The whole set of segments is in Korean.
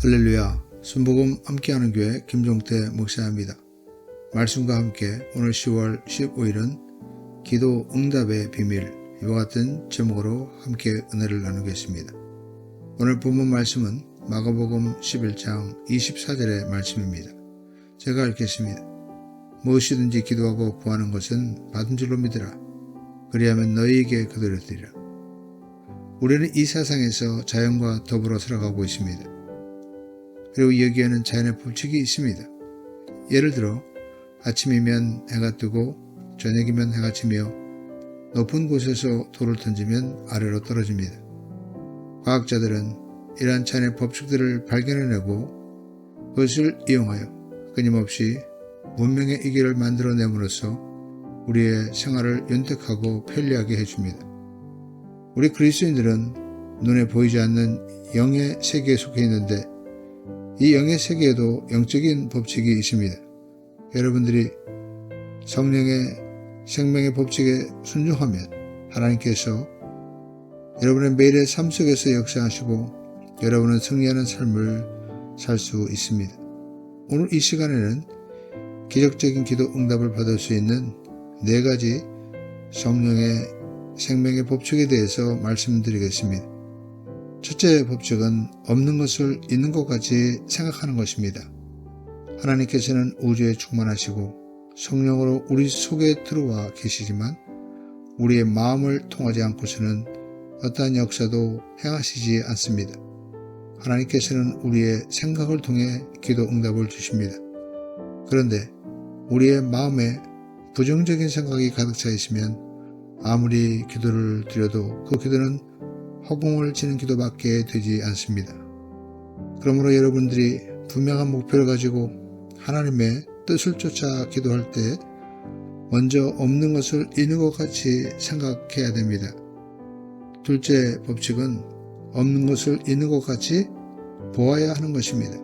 할렐루야 순복음 함께하는 교회 김종태 목사입니다. 말씀과 함께 오늘 10월 15일은 기도 응답의 비밀 이와 같은 제목으로 함께 은혜를 나누겠습니다. 오늘 본문 말씀은 마가복음 11장 24절의 말씀입니다. 제가 읽겠습니다. 무엇이든지 기도하고 구하는 것은 받은 줄로 믿으라. 그리하면 너희에게 그대로 되리라. 우리는 이 세상에서 자연과 더불어 살아가고 있습니다. 그리고 여기에는 자연의 법칙이 있습니다. 예를 들어 아침이면 해가 뜨고 저녁이면 해가 지며 높은 곳에서 돌을 던지면 아래로 떨어집니다. 과학자들은 이러한 자연의 법칙들을 발견해내고 그것을 이용하여 끊임없이 문명의 이기를 만들어냄으로써 우리의 생활을 윤택하고 편리하게 해줍니다. 우리 그리스도인들은 눈에 보이지 않는 영의 세계에 속해 있는데 이 영의 세계에도 영적인 법칙이 있습니다. 여러분들이 성령의 생명의 법칙에 순종하면 하나님께서 여러분의 매일의 삶 속에서 역사하시고 여러분은 승리하는 삶을 살 수 있습니다. 오늘 이 시간에는 기적적인 기도 응답을 받을 수 있는 네 가지 성령의 생명의 법칙에 대해서 말씀드리겠습니다. 첫째 법칙은 없는 것을 있는 것 같이 생각하는 것입니다. 하나님께서는 우주에 충만하시고 성령으로 우리 속에 들어와 계시지만 우리의 마음을 통하지 않고서는 어떠한 역사도 행하시지 않습니다. 하나님께서는 우리의 생각을 통해 기도 응답을 주십니다. 그런데 우리의 마음에 부정적인 생각이 가득 차 있으면 아무리 기도를 드려도 그 기도는 허공을 치는 기도밖에 되지 않습니다. 그러므로 여러분들이 분명한 목표를 가지고 하나님의 뜻을 쫓아 기도할 때 먼저 없는 것을 있는 것 같이 생각해야 됩니다. 둘째 법칙은 없는 것을 있는 것 같이 보아야 하는 것입니다.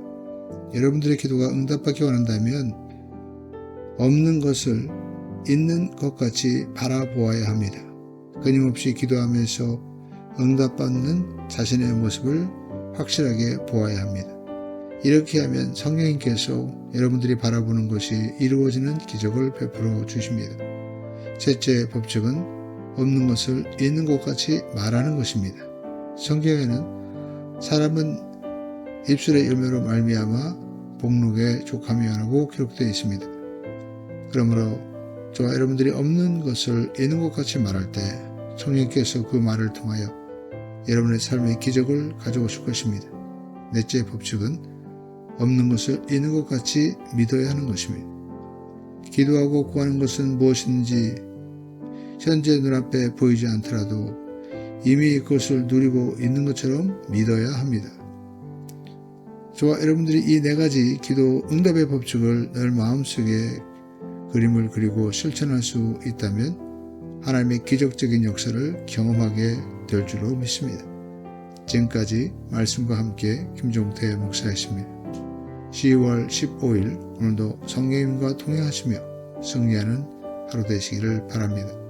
여러분들의 기도가 응답받기 원한다면 없는 것을 있는 것 같이 바라보아야 합니다. 끊임없이 기도하면서 응답받는 자신의 모습을 확실하게 보아야 합니다. 이렇게 하면 성령님께서 여러분들이 바라보는 것이 이루어지는 기적을 베풀어 주십니다. 셋째 법칙은 없는 것을 있는 것 같이 말하는 것입니다. 성경에는 사람은 입술의 열매로 말미암아 복록에 족하며라고 기록되어 있습니다. 그러므로 저와 여러분들이 없는 것을 있는 것 같이 말할 때 성령께서 그 말을 통하여 여러분의 삶의 기적을 가져오실 것입니다. 넷째 법칙은 없는 것을 있는 것 같이 믿어야 하는 것입니다. 기도하고 구하는 것은 무엇인지 현재 눈앞에 보이지 않더라도 이미 그것을 누리고 있는 것처럼 믿어야 합니다. 저와 여러분들이 이 네 가지 기도 응답의 법칙을 늘 마음속에 그림을 그리고 실천할 수 있다면 하나님의 기적적인 역사를 경험하게 될 줄로 믿습니다. 지금까지 말씀과 함께 김종태 목사였습니다. 10월 15일 오늘도 성령님과 통행하시며 승리하는 하루 되시기를 바랍니다.